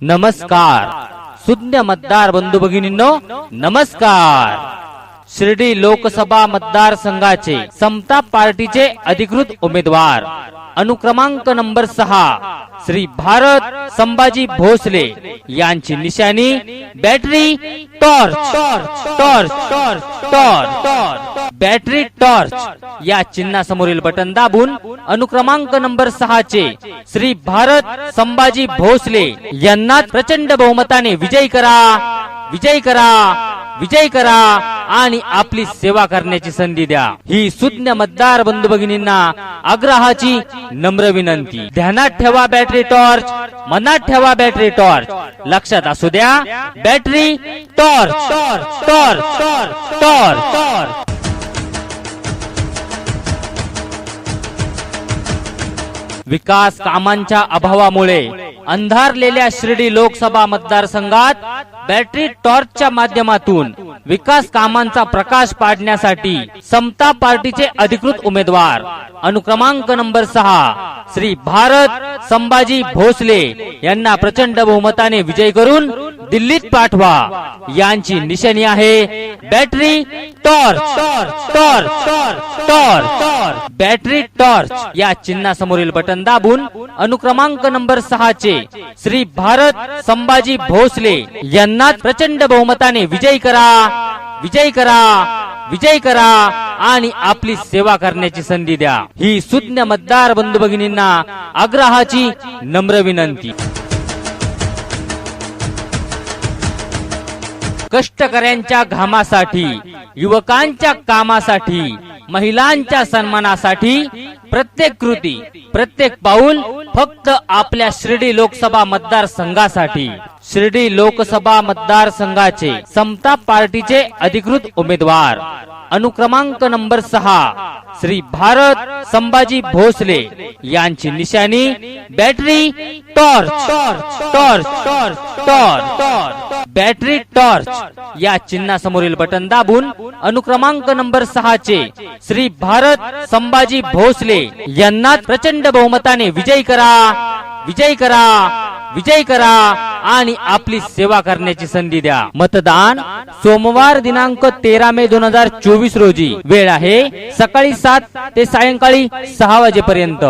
नमस्कार सुज्ञ मतदार बंधू भगिनींनो नमस्कार शिर्डी लोकसभा मतदारसंघाचे समता पार्टीचे अधिकृत उमेदवार अनुक्रमांक नंबर सहा श्री भारत संभाजी भोसले यांची निशाणी battery torch torch torch torch torch battery torch या चिन्हासमोरील बटन दाबून अनुक्रमांक नंबर सहा चे श्री भारत संभाजी भोसले यांना प्रचंड बहुमताने विजय करा विजय करा विजय करा आणि आपली सेवा करण्याची संधी द्या. ही सुज्ञ मतदार बंधू भगिनींना आग्रहाची नम्र विनंती. ध्यानात ठेवा बॅटरी टॉर्च मनात ठेवा बॅटरी टॉर्च. लक्षात असू द्या battery torch torch torch torch torch. विकास कामांच्या अभावामुळे अंधारलेल्या शिर्डी लोकसभा मतदारसंघात बॅटरी टॉर्चच्या माध्यमातून विकास कामांचा प्रकाश पाडण्यासाठी समता पार्टीचे अधिकृत उमेदवार. अनुक्रमांक नंबर सहा श्री भारत संभाजी भोसले यांना प्रचंड बहुमताने विजय करून दिल्लीत पाठवा. यांची निशाणी आहे battery torch torch torch torch torch. Battery torch या चिन्हासमोरील बटन दाबून अनुक्रमांक नंबर सहा चे श्री भारत संभाजी भोसले यांना प्रचंड बहुमताने विजयी करा विजयी करा विजय करा आणि आपली सेवा करण्याची संधी द्या. ही सुज्ञ मतदार बंधू भगिनींना आग्रहाची नम्र विनंती. कष्टकऱ्यांच्या घामासाठी युवकांच्या कामासाठी महिलांच्या सन्मानासाठी प्रत्येक कृती प्रत्येक पाऊल फक्त आपल्या शिर्डी लोकसभा मतदारसंघासाठी. शिर्डी लोकसभा मतदारसंघाचे समता पार्टीचे अधिकृत उमेदवार. अनुक्रमांक नंबर सहा श्री भारत संभाजी भोसले यांची निशाणी battery torch torch torch torch torch. Battery torch या चिन्हासमोरील बटन दाबून अनुक्रमांक नंबर सहा चे श्री भारत संभाजी भोसले यांना प्रचंड बहुमताने विजयी करा विजयी करा. विजय करा आणि आपली सेवा करण्याची संधी द्या. मतदान सोमवार दिनांक तेरा मे दोन हजार चोवीस रोजी. वेळ आहे सकाळी सात ते सायंकाळी सहा वाजेपर्यंत.